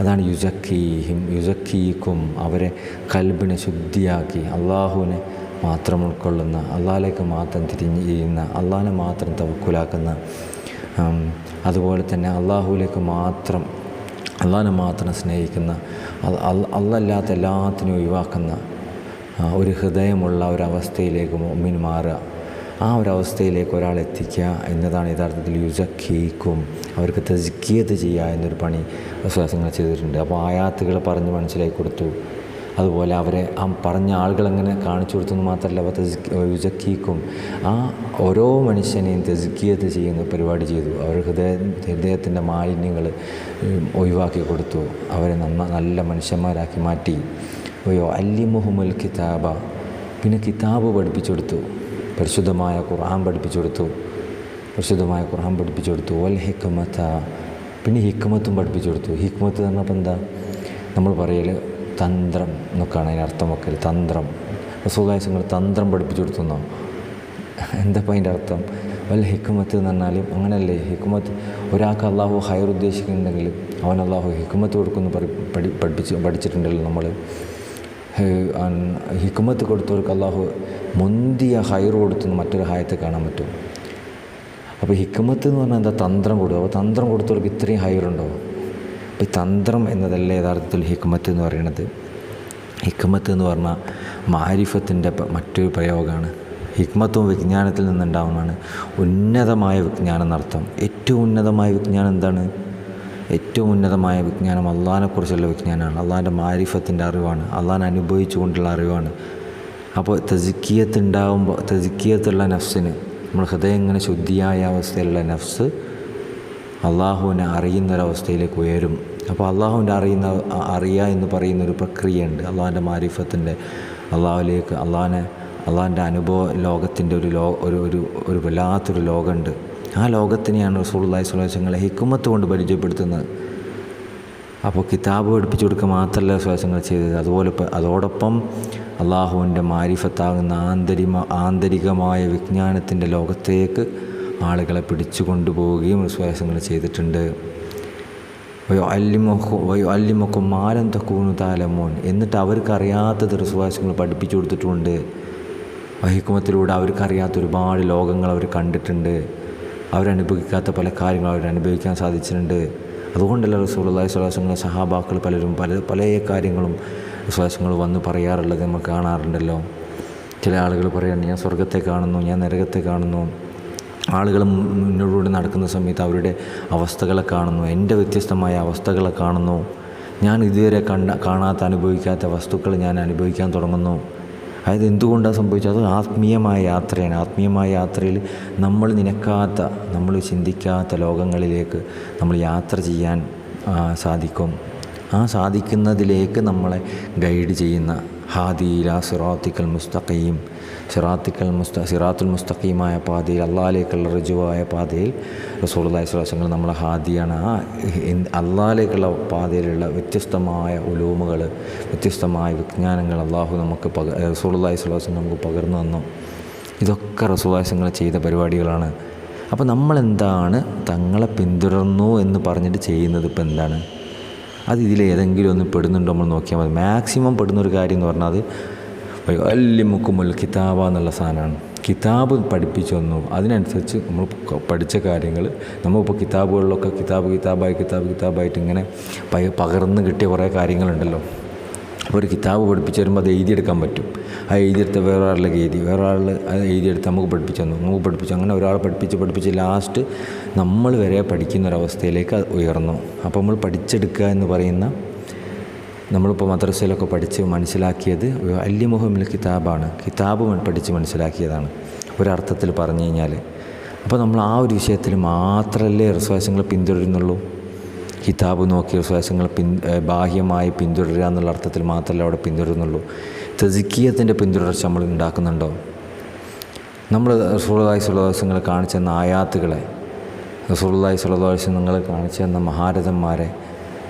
അതാണ് യുജക്കീഹിം യുജക്കീക്കും അവരെ കൽബിനെ ശുദ്ധിയാക്കി അള്ളാഹുവിനെ മാത്രം ഉൾക്കൊള്ളുന്ന അള്ളാഹിലേക്ക് മാത്രം തിരിഞ്ഞ് ചെയ്യുന്ന അള്ളാഹിനെ മാത്രം തവക്കുലാക്കുന്ന അതുപോലെ തന്നെ അള്ളാഹുവിലേക്ക് മാത്രം അള്ളാഹിനെ മാത്രം സ്നേഹിക്കുന്ന അല്ലല്ലാത്ത എല്ലാത്തിനും ഒഴിവാക്കുന്ന ഒരു ഹൃദയമുള്ള ഒരവസ്ഥയിലേക്ക് മുമ്പിന് മാറുക. ആ ഒരവസ്ഥയിലേക്ക് ഒരാൾ എത്തിക്കുക എന്നതാണ് യഥാർത്ഥത്തിൽ യുസഖീക്കും അവർക്ക് തസ്കിയത് ചെയ്യുക എന്നൊരു പണി വിശ്വാസങ്ങൾ ചെയ്തിട്ടുണ്ട്. അപ്പോൾ ആയാത്തുകൾ പറഞ്ഞ് മനസ്സിലാക്കി കൊടുത്തു. അതുപോലെ അവരെ ആ പറഞ്ഞ ആളുകളെങ്ങനെ കാണിച്ചു കൊടുത്തെന്ന് മാത്രമല്ല അവർ യുജക്കീക്കും ആ ഓരോ മനുഷ്യനെയും തെസുക്കിയത് ചെയ്യുന്ന പരിപാടി ചെയ്തു. അവർ ഹൃദയ ഹൃദയത്തിന്റെ മാലിന്യങ്ങൾ ഒഴിവാക്കി കൊടുത്തു. അവരെ നന്ന നല്ല മനുഷ്യന്മാരാക്കി മാറ്റി. അയ്യോ അല്ലി മുഹമ്മൽ കിതാബ. പിന്നെ കിതാബ് പഠിപ്പിച്ചു കൊടുത്തു. പരിശുദ്ധമായ ഖുർആൻ പഠിപ്പിച്ചു കൊടുത്തു. പരിശുദ്ധമായ ഖുർആൻ പഠിപ്പിച്ചു കൊടുത്തു. വൽ ഹിക്കമത്ത പിന്നെ ഹിക്മത്തും പഠിപ്പിച്ചു കൊടുത്തു. ഹിക്മത്ത് എന്ന് പറഞ്ഞപ്പോൾ എന്താ? നമ്മൾ പറയൽ തന്ത്രം എന്നൊക്കെയാണ് അതിന് അർത്ഥം വെക്കൽ തന്ത്രം. റസൂലായസങ്ങൾ തന്ത്രം പഠിപ്പിച്ചു കൊടുത്തുന്നോ എന്താ അതിന്റെ അർത്ഥം? വല്ല ഹിക്കുമത്ത് എന്ന് പറഞ്ഞാലും അങ്ങനെയല്ലേ ഹിക്കുമത്ത് ഒരാൾക്ക് അള്ളാഹു ഹയർ ഉദ്ദേശിക്കുന്നുണ്ടെങ്കിൽ അവൻ അള്ളാഹു ഹിക്കുമത്ത് കൊടുക്കുന്നു പഠി പഠിപ്പിച്ച് പഠിച്ചിട്ടുണ്ടല്ലോ നമ്മൾ. ഹിക്കുമത്ത് കൊടുത്തവർക്ക് അള്ളാഹു മുന്തിയ ഹയർ കൊടുത്തെന്ന് മറ്റൊരു ഹായത്തെ കാണാൻ പറ്റും. അപ്പോൾ ഹിക്കുമത്ത് എന്ന് പറഞ്ഞാൽ എന്താ? തന്ത്രം കൊടുക്കുക. അപ്പോൾ തന്ത്രം കൊടുത്തവർക്ക് ഇത്രയും ഹയറുണ്ടോ ഈ തന്ത്രം എന്നതല്ല യഥാർത്ഥത്തിൽ ഹിക്മത്ത് എന്ന് പറയുന്നത്. ഹിക്മത്ത് എന്ന് പറഞ്ഞാൽ മാരിഫത്തിന്റെ മറ്റൊരു പ്രയോഗമാണ്. ഹിക്മത്തും വിജ്ഞാനത്തിൽ നിന്നുണ്ടാവുന്നതാണ്. ഉന്നതമായ വിജ്ഞാനം എന്നർത്ഥം ഏറ്റവും ഉന്നതമായ വിജ്ഞാനം എന്താണ്? ഏറ്റവും ഉന്നതമായ വിജ്ഞാനം അള്ളാഹിനെക്കുറിച്ചുള്ള വിജ്ഞാനമാണ്. അള്ളാഹിന്റെ മാരിഫത്തിന്റെ അറിവാണ്. അള്ളാഹിനെ അനുഭവിച്ചുകൊണ്ടുള്ള അറിവാണ്. അപ്പോൾ തെജിക്കിയത്ത് ഉണ്ടാകുമ്പോൾ തെജിക്കിയത്തുള്ള നഫ്സിന് നമ്മൾ ഹൃദയം ഇങ്ങനെ ശുദ്ധിയായ അവസ്ഥയിലുള്ള നഫ്സ് അള്ളാഹുവിനെ അറിയുന്നൊരവസ്ഥയിലേക്ക് ഉയരും. അപ്പോൾ അള്ളാഹുവിന്റെ അറിയുന്ന അറിയുക എന്ന് പറയുന്ന ഒരു പ്രക്രിയയുണ്ട്. അള്ളാഹുന്റെ മാരിഫത്തിന്റെ അള്ളാഹുലേക്ക് അള്ളാഹിനെ അള്ളാഹിന്റെ അനുഭവ ലോകത്തിന്റെ ഒരു ലോ ഒരു ഒരു ഒരു വല്ലാത്തൊരു ലോകമുണ്ട്. ആ ലോകത്തിനെയാണ് റസൂള്ളി സ്വലാസങ്ങളെ ഹിക്കുമത്ത് കൊണ്ട് പരിചയപ്പെടുത്തുന്നത്. അപ്പോൾ കിതാബ് പഠിപ്പിച്ചു കൊടുക്കുക മാത്രമല്ല ശ്വാസങ്ങൾ ചെയ്തത്. അതുപോലെ അതോടൊപ്പം അള്ളാഹുവിന്റെ മാരിഫത്താകുന്ന ആന്തരിമ ആന്തരികമായ വിജ്ഞാനത്തിന്റെ ലോകത്തേക്ക് ആളുകളെ പിടിച്ചു കൊണ്ടുപോവുകയും വിശ്വാസങ്ങൾ ചെയ്തിട്ടുണ്ട്. വയോ അല്ലിമൊക്കെ വയോ അല്ലിമൊക്കെ മാലം തക്കൂന്നു താലമോൻ. എന്നിട്ട് അവർക്കറിയാത്തത് റിസ്വാസങ്ങൾ പഠിപ്പിച്ചു കൊടുത്തിട്ടുണ്ട്. വഹിക്കുമത്തിലൂടെ അവർക്കറിയാത്ത ഒരുപാട് ലോകങ്ങൾ അവർ കണ്ടിട്ടുണ്ട്. അവരനുഭവിക്കാത്ത പല കാര്യങ്ങളും അവർ അനുഭവിക്കാൻ സാധിച്ചിട്ടുണ്ട്. അതുകൊണ്ടല്ല റസൂലുള്ളാഹി സ്വലാസങ്ങളെ സഹാബാക്കൾ പലരും പല പല കാര്യങ്ങളും വിശ്വാസങ്ങൾ വന്ന് പറയാറുള്ളത് നമ്മൾ കാണാറുണ്ടല്ലോ. ചില ആളുകൾ പറയാണ് ഞാൻ സ്വർഗത്തെ കാണുന്നു ഞാൻ നരകത്തെ കാണുന്നു. ആളുകൾ മുന്നോട്ടുകൂടി നടക്കുന്ന സമയത്ത് അവരുടെ അവസ്ഥകളെ കാണുന്നു. എന്റെ വ്യത്യസ്തമായ അവസ്ഥകളെ കാണുന്നു. ഞാൻ ഇതുവരെ കണ്ട കാണാത്ത അനുഭവിക്കാത്ത വസ്തുക്കൾ ഞാൻ അനുഭവിക്കാൻ തുടങ്ങുന്നു. അതായത് എന്തുകൊണ്ടാണ് സംഭവിച്ചത്? അത് ആത്മീയമായ യാത്രയാണ്. ആത്മീയമായ യാത്രയിൽ നമ്മൾ നിനക്കാത്ത നമ്മൾ ചിന്തിക്കാത്ത ലോകങ്ങളിലേക്ക് നമ്മൾ യാത്ര ചെയ്യാൻ സാധിക്കും. ആ സാധിക്കുന്നതിലേക്ക് നമ്മളെ ഗൈഡ് ചെയ്യുന്ന ഹാദിയില സിറാത്തിക്കൽ മുസ്തഖീം. സിറാത്തിക്കൽ മുസ്ത സിറാത്തുൽ മുസ്തഖീമായ പാതയിൽ അള്ളാഹിലേക്കുള്ള ഋജുവായ പാതയിൽ റസൂലുള്ളാഹി സ്വലാസങ്ങൾ നമ്മളെ ഹാദിയാണ്. ആ അള്ളാഹിലേക്കുള്ള പാതയിലുള്ള വ്യത്യസ്തമായ ഉലൂമുകൾ വ്യത്യസ്തമായ വിജ്ഞാനങ്ങൾ അള്ളാഹു നമുക്ക് പക റസൂലുള്ളാഹി സ്വലാസം നമുക്ക് പകർന്നു തന്നു. ഇതൊക്കെ റസൂലാസങ്ങൾ ചെയ്ത പരിപാടികളാണ്. അപ്പോൾ നമ്മളെന്താണ് തങ്ങളെ പിന്തുടർന്നു എന്ന് പറഞ്ഞിട്ട് ചെയ്യുന്നത് ഇപ്പോൾ എന്താണ്? അത് ഇതിൽ ഇതിലേതെങ്കിലും ഒന്ന് പെടുന്നുണ്ടോ നമ്മൾ നോക്കിയാൽ മതി. മാക്സിമം പെടുന്നൊരു കാര്യം എന്ന് പറഞ്ഞാൽ അത് വലിയ മുക്കുമുൽ കിതാബ എന്നുള്ള സാധനമാണ്. കിതാബ് പഠിപ്പിച്ചു തന്നു. അതിനനുസരിച്ച് നമ്മൾ പഠിച്ച കാര്യങ്ങൾ നമ്മളിപ്പോൾ കിതാബുകളിലൊക്കെ കിതാബ് കിതാബായി കിതാബ് കിതാബായിട്ട് ഇങ്ങനെ പകർന്ന് കിട്ടിയ കുറേ കാര്യങ്ങളുണ്ടല്ലോ. ഒരു കിതാബ് പഠിപ്പിച്ച് വരുമ്പോൾ അത് എഴുതിയെടുക്കാൻ പറ്റും. ആ എഴുതിയെടുത്ത വേറെ ആളിലേക്ക് എഴുതി വേറെ ആൾ അത് എഴുതിയെടുത്ത് നമുക്ക് പഠിപ്പിച്ചു തന്നു. നമുക്ക് പഠിപ്പിച്ചു അങ്ങനെ ഒരാൾ പഠിപ്പിച്ച് പഠിപ്പിച്ച് ലാസ്റ്റ് നമ്മൾ വരെ പഠിക്കുന്ന ഒരവസ്ഥയിലേക്ക് അത് ഉയർന്നു. അപ്പോൾ നമ്മൾ പഠിച്ചെടുക്കുക എന്ന് പറയുന്ന നമ്മളിപ്പോൾ മദ്രസയിലൊക്കെ പഠിച്ച് മനസ്സിലാക്കിയത് അല്യമുഹമിൽ കിതാബാണ്. കിതാബ് പഠിച്ച് മനസ്സിലാക്കിയതാണ്. ഒരർത്ഥത്തിൽ പറഞ്ഞു കഴിഞ്ഞാൽ അപ്പോൾ നമ്മൾ ആ ഒരു വിഷയത്തിൽ മാത്രമല്ലേ വിശ്വാസങ്ങൾ പിന്തുടരുന്നുള്ളൂ? കിതാബ് നോക്കി വിശ്വാസങ്ങൾ പിൻ ബാഹ്യമായി പിന്തുടരുക എന്നുള്ള അർത്ഥത്തിൽ മാത്രമല്ല അവിടെ പിന്തുടരുന്നുള്ളൂ? തെജിക്കീയത്തിന്റെ പിന്തുടർച്ച നമ്മൾ ഉണ്ടാക്കുന്നുണ്ടോ? നമ്മൾ റസൂളായി സുലദോഷങ്ങൾ കാണിച്ചെന്ന ആയാത്തുകളെ റസൂളായി സുലഭസം നിങ്ങൾ കാണിച്ചു തന്ന മഹാരഥന്മാരെ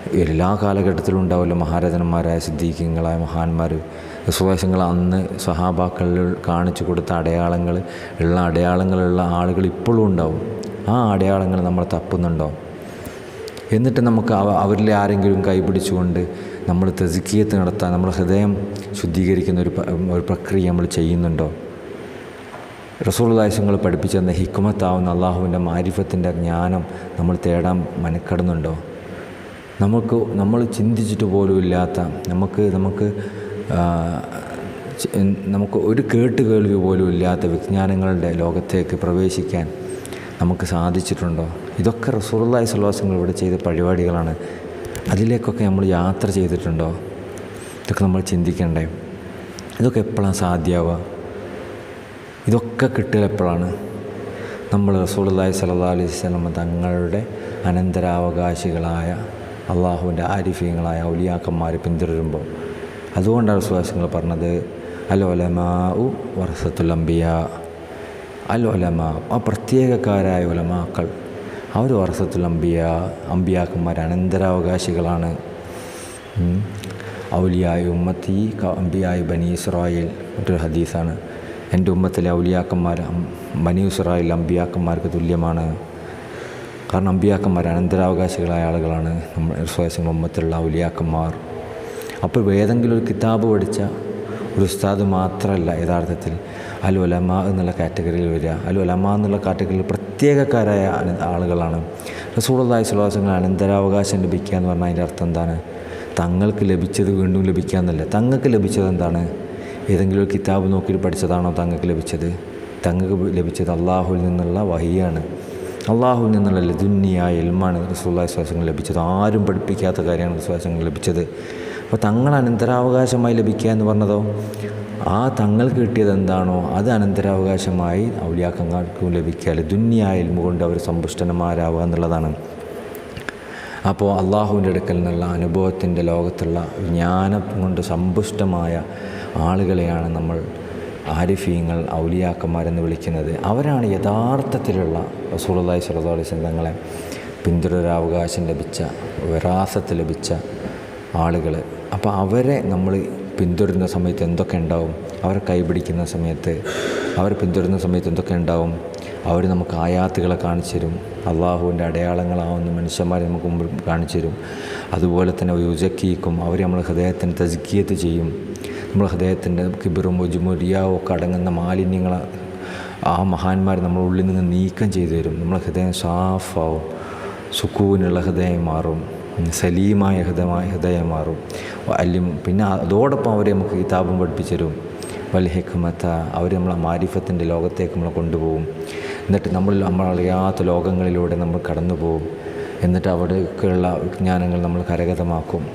എല്ലാ കാലഘട്ടത്തിലും ഉണ്ടാവില്ല മഹാരഥന്മാരായ സിദ്ധീകങ്ങളായ മഹാന്മാർ സുവാസങ്ങൾ അന്ന് സഹാബാക്കളിൽ കാണിച്ചു കൊടുത്ത അടയാളങ്ങൾ ഉള്ള അടയാളങ്ങളുള്ള ആളുകൾ ഇപ്പോഴും ഉണ്ടാവും. ആ അടയാളങ്ങൾ നമ്മൾ തപ്പുന്നുണ്ടോ? എന്നിട്ട് നമുക്ക് അവ അവരിലെ ആരെങ്കിലും കൈപിടിച്ചുകൊണ്ട് നമ്മൾ തെസിക്കിയത്ത് നടത്താൻ നമ്മൾ ഹൃദയം ശുദ്ധീകരിക്കുന്ന ഒരു ഒരു പ്രക്രിയ നമ്മൾ ചെയ്യുന്നുണ്ടോ? റസൂൾദാശങ്ങൾ പഠിപ്പിച്ചു തന്ന ഹിക്കുമത്താവുന്ന അള്ളാഹുവിന്റെ മാരിഫത്തിന്റെ ജ്ഞാനം നമ്മൾ തേടാൻ മനക്കെടുന്നുണ്ടോ? നമുക്ക് നമ്മൾ ചിന്തിച്ചിട്ട് പോലും ഇല്ലാത്ത നമുക്ക് നമുക്ക് നമുക്ക് ഒരു കേട്ട് കേൾവി പോലും ഇല്ലാത്ത വിജ്ഞാനങ്ങളുടെ ലോകത്തേക്ക് പ്രവേശിക്കാൻ നമുക്ക് സാധിച്ചിട്ടുണ്ടോ? ഇതൊക്കെ റസൂറുല്ലായി സ്വലാസങ്ങൾ ഇവിടെ ചെയ്ത പരിപാടികളാണ്. അതിലേക്കൊക്കെ നമ്മൾ യാത്ര ചെയ്തിട്ടുണ്ടോ? ഇതൊക്കെ നമ്മൾ ചിന്തിക്കണ്ടേ? ഇതൊക്കെ എപ്പോഴാണ് സാധ്യമാവുക? ഇതൊക്കെ കിട്ടുക എപ്പോഴാണ്? നമ്മൾ റസൂലുള്ളാഹി സ്വല്ലല്ലാഹു അലൈഹി വസല്ലം തങ്ങളുടെ അനന്തരാവകാശികളായ അള്ളാഹുവിന്റെ ആരിഫ്യങ്ങളായ ഔലിയാക്കന്മാരെ പിന്തുടരുമ്പോൾ അതുകൊണ്ടാണ് സുഹാസങ്ങൾ പറഞ്ഞത് അൽ ഉ വറസത്തുൽ അംബിയ. അൽ ഒലമ ആ പ്രത്യേകക്കാരായ ഒലമാക്കൾ അവർ വറസത്തുൽ അമ്പിയ അമ്പിയാക്കന്മാർ അനന്തരാവകാശികളാണ്. ഔലിയായ ഉമ്മത്തി അമ്പിയായ ബനി ഇസ്രായേൽ മറ്റൊരു ഹദീസാണ്. എന്റെ ഉമ്മത്തിലെ ഔലിയാക്കന്മാർ ബനി ഇസ്രായേൽ അമ്പിയാക്കന്മാർക്ക് തുല്യമാണ്. കാരണം അമ്പിയാക്കന്മാർ അനന്തരാവകാശികളായ ആളുകളാണ് നമ്മൾ വിശ്വാസങ്ങൾ മുമ്പത്തുള്ള ഉലിയാക്കന്മാർ. അപ്പോൾ ഏതെങ്കിലും ഒരു കിതാബ് പഠിച്ച ഒരു ഉസ്താദ് മാത്രമല്ല യഥാർത്ഥത്തിൽ അൽ ഉലമ എന്നുള്ള കാറ്റഗറിയിൽ വരിക. അൽ ഉലമ എന്നുള്ള കാറ്റഗറിയിൽ പ്രത്യേകക്കാരായ ആളുകളാണ്. റസൂളായ സ്വലാസങ്ങൾ അനന്തരാവകാശം ലഭിക്കുക എന്ന് പറഞ്ഞാൽ അതിന്റെ അർത്ഥം എന്താണ്? തങ്ങൾക്ക് ലഭിച്ചത് വീണ്ടും ലഭിക്കുക എന്നല്ല. തങ്ങൾക്ക് ലഭിച്ചത് എന്താണ്? ഏതെങ്കിലും ഒരു കിതാബ് നോക്കിയിട്ട് പഠിച്ചതാണോ തങ്ങൾക്ക് ലഭിച്ചത്? തങ്ങൾക്ക് ലഭിച്ചത് അള്ളാഹുവിൽ നിന്നുള്ള വഹിയാണ്. അള്ളാഹുവിൽ നിന്നുള്ള ലതുന്യായ എൽമാണ് റസൂല്ലാ വിശ്വാസങ്ങൾ ലഭിച്ചത്. ആരും പഠിപ്പിക്കാത്ത കാര്യമാണ് വിശ്വാസങ്ങൾ ലഭിച്ചത്. അപ്പോൾ തങ്ങൾ അനന്തരാവകാശമായി ലഭിക്കുക എന്ന് പറഞ്ഞതോ? ആ തങ്ങൾക്ക് കിട്ടിയത് എന്താണോ അത് അനന്തരാവകാശമായി ഔലിയാക്കങ്ങൾക്കും ലഭിക്കുക. ലതുന്യായ എൽമ കൊണ്ട് അവർ സമ്പുഷ്ടന്മാരാവുക എന്നുള്ളതാണ്. അപ്പോൾ അള്ളാഹുവിന്റെ അടുക്കൽ നിന്നുള്ള അനുഭവത്തിന്റെ ലോകത്തുള്ള ജ്ഞാനം കൊണ്ട് സമ്പുഷ്ടമായ ആളുകളെയാണ് നമ്മൾ ആരിഫീങ്ങൾ ഔലിയാക്കന്മാരെന്ന് വിളിക്കുന്നത് അവരാണ് യഥാർത്ഥത്തിലുള്ള റസൂലുള്ളാഹി സ്വല്ലല്ലാഹു അലൈഹി വസല്ലം തങ്ങളെ പിന്തുടരാവകാശം ലഭിച്ച വിറാസത്ത് ലഭിച്ച ആളുകൾ അപ്പോൾ അവരെ നമ്മൾ പിന്തുടരുന്ന സമയത്ത് എന്തൊക്കെ ഉണ്ടാവും? അവരെ കൈപിടിക്കുന്ന സമയത്ത് അവരെ പിന്തുടരുന്ന സമയത്ത് എന്തൊക്കെ ഉണ്ടാവും? അവർ നമുക്ക് ആയാത്തുകളെ കാണിച്ചു തരും. അള്ളാഹുവിന്റെ അടയാളങ്ങളാവുന്ന മനുഷ്യന്മാരെ നമുക്ക് മുമ്പിൽ കാണിച്ചു തരും. അതുപോലെ തന്നെ യുജക്കീക്കും അവർ നമ്മുടെ ഹൃദയത്തിന് തസ്കിയത്ത് ചെയ്യും. നമ്മുടെ ഹൃദയത്തിന്റെ കിബിറും ഒജുമുരിയാവും ഒക്കെ അടങ്ങുന്ന മാലിന്യങ്ങൾ ആ മഹാന്മാർ നമ്മുടെ ഉള്ളിൽ നിന്ന് നീക്കം ചെയ്തു തരും. നമ്മുടെ ഹൃദയം സാഫാവും. സുക്കൂവിനുള്ള ഹൃദയം മാറും. സലീമായ ഹൃദയമായ ഹൃദയം മാറും. അല്ലും പിന്നെ അതോടൊപ്പം അവരെ നമുക്ക് കിതാബും പഠിപ്പിച്ചു തരും. വൽ ഹിക്മത്ത അവർ നമ്മളെ മാരിഫത്തിന്റെ ലോകത്തേക്ക് നമ്മളെ കൊണ്ടുപോകും. എന്നിട്ട് നമ്മൾ നമ്മളറിയാത്ത ലോകങ്ങളിലൂടെ നമ്മൾ കടന്നു പോകും. എന്നിട്ട് അവിടേക്കുള്ള വിജ്ഞാനങ്ങൾ നമ്മൾ കരഗതമാക്കും.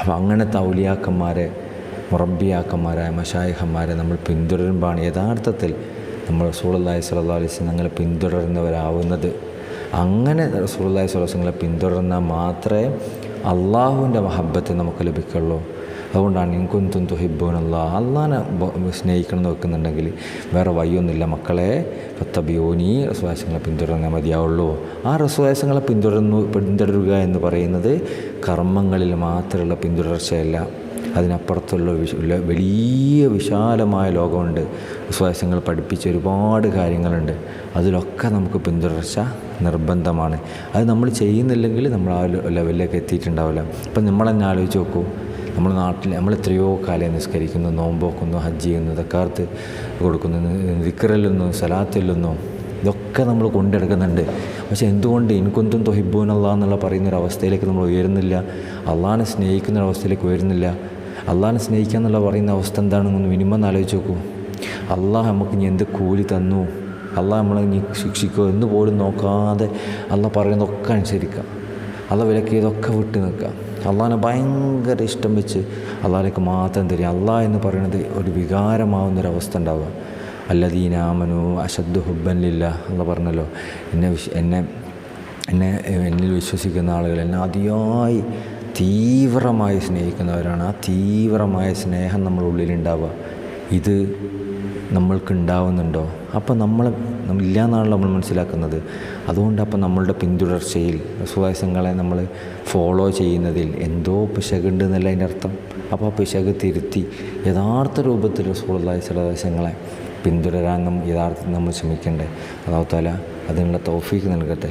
അപ്പം അങ്ങനത്തെ ഔലിയാക്കന്മാരെ മുറബിയാക്കന്മാരായ മഷായിഹന്മാരെ നമ്മൾ പിന്തുടരുമ്പോഴാണ് യഥാർത്ഥത്തിൽ നമ്മൾ റസൂലുള്ളാഹി സ്വല്ലല്ലാഹു അലൈഹി വസല്ലം ഞങ്ങളെ പിന്തുടരുന്നവരാവുന്നത്. അങ്ങനെ അലൈഹി വസല്ലം പിന്തുടർന്നാൽ മാത്രമേ അള്ളാഹുവിന്റെ മഹബത്ത് നമുക്ക് ലഭിക്കുള്ളൂ. അതുകൊണ്ടാണ് ഇൻകുന്തും തുഹിബൂൻ അള്ളാഹ് അള്ളാഹിനെ സ്നേഹിക്കണം വെക്കുന്നുണ്ടെങ്കിൽ വേറെ വയ്യൊന്നുമില്ല മക്കളെ പത്തബിയോനി റസുവാസങ്ങളെ പിന്തുടർന്നാൽ മതിയാവുള്ളൂ. ആ റസുവാസങ്ങളെ പിന്തുടർന്നു പിന്തുടരുക എന്ന് പറയുന്നത് കർമ്മങ്ങളിൽ മാത്രമുള്ള പിന്തുടർച്ചയല്ല. അതിനപ്പുറത്തുള്ള വലിയ വിശാലമായ ലോകമുണ്ട്. വിശ്വാസങ്ങൾ പഠിപ്പിച്ച ഒരുപാട് കാര്യങ്ങളുണ്ട്. അതിലൊക്കെ നമുക്ക് പിന്തുടർച്ച നിർബന്ധമാണ്. അത് നമ്മൾ ചെയ്യുന്നില്ലെങ്കിൽ നമ്മൾ ആ ലെവലിലേക്ക് എത്തിയിട്ടുണ്ടാവില്ല. ഇപ്പം നമ്മൾ തന്നെ ആലോചിച്ച് നോക്കൂ. നമ്മുടെ നാട്ടിൽ നമ്മൾ എത്രയോ കാലം നിസ്കരിക്കുന്നു നോമ്പോക്കുന്നു ഹജ്ജ് ചെയ്യുന്നു തക്കാർത്ത് കൊടുക്കുന്നു ദിക്കറല്ലുന്നു സലാത്തില്ലുന്നു ഇതൊക്കെ നമ്മൾ കൊണ്ടെടുക്കുന്നുണ്ട്. പക്ഷേ എന്തുകൊണ്ട് ഇൻകുന്തും തൊഹിബൂൻ അള്ളാഹ് എന്നുള്ള പറയുന്ന അവസ്ഥയിലേക്ക് നമ്മൾ ഉയരുന്നില്ല? അള്ളാഹിനെ സ്നേഹിക്കുന്ന ഒരു അവസ്ഥയിലേക്ക് ഉയരുന്നില്ല? അള്ളാഹിനെ സ്നേഹിക്കുക എന്നുള്ള പറയുന്ന അവസ്ഥ എന്താണെന്ന് മിനിമം ആലോചിച്ച് നോക്കൂ. അള്ളാഹ് നമുക്ക് ഇനി എന്ത് കൂലി തന്നു? അള്ളാഹ് നമ്മളെ ഇനി ശിക്ഷിക്കുമോ എന്ന് പോലും നോക്കാതെ അള്ളാഹ് പറയുന്നതൊക്കെ അനുസരിക്കുക. അള്ളാഹ് വിലക്കിയതൊക്കെ വിട്ട് നിൽക്കുക. അള്ളാഹിനെ ഭയങ്കര ഇഷ്ടം വെച്ച് അള്ളാഹിലേക്ക് മാത്രം തരിക. അള്ളാഹ് എന്ന് പറയുന്നത് ഒരു വികാരമാവുന്നൊരവസ്ഥ ഉണ്ടാവുക. അല്ലദീനാമനു അശദ്ദു ഹുബനില്ല എന്ന് പറഞ്ഞല്ലോ. എന്നെ എന്നെ എന്നെ എന്നിൽ വിശ്വസിക്കുന്ന ആളുകൾ എന്നെ അതിയായി തീവ്രമായി സ്നേഹിക്കുന്നവരാണ്. ആ തീവ്രമായ സ്നേഹം നമ്മുടെ ഉള്ളിലുണ്ടാവുക. ഇത് നമ്മൾക്ക് ഉണ്ടാവുന്നുണ്ടോ? അപ്പോൾ നമ്മൾ ഇല്ലയെന്നാണ് നമ്മൾ മനസ്സിലാക്കുന്നത്. അതുകൊണ്ട് അപ്പോൾ നമ്മളുടെ പിന്തുടർച്ചയിൽ സുവാസങ്ങളെ നമ്മൾ ഫോളോ ചെയ്യുന്നതിൽ എന്തോ പിശകുണ്ട് എന്നല്ല അതിന്റെ അർത്ഥം? അപ്പോൾ ആ പിശക് തിരുത്തി യഥാർത്ഥ രൂപത്തിൽ സുഹൃത്തായ സുവാസങ്ങളെ പിന്തുടരാൻ നമ്മൾ യഥാർത്ഥത്തിൽ നമ്മൾ ശ്രമിക്കേണ്ടത് അതാവത്താല തല അതിനുള്ള തോഫീക്ക് നൽകട്ടെ.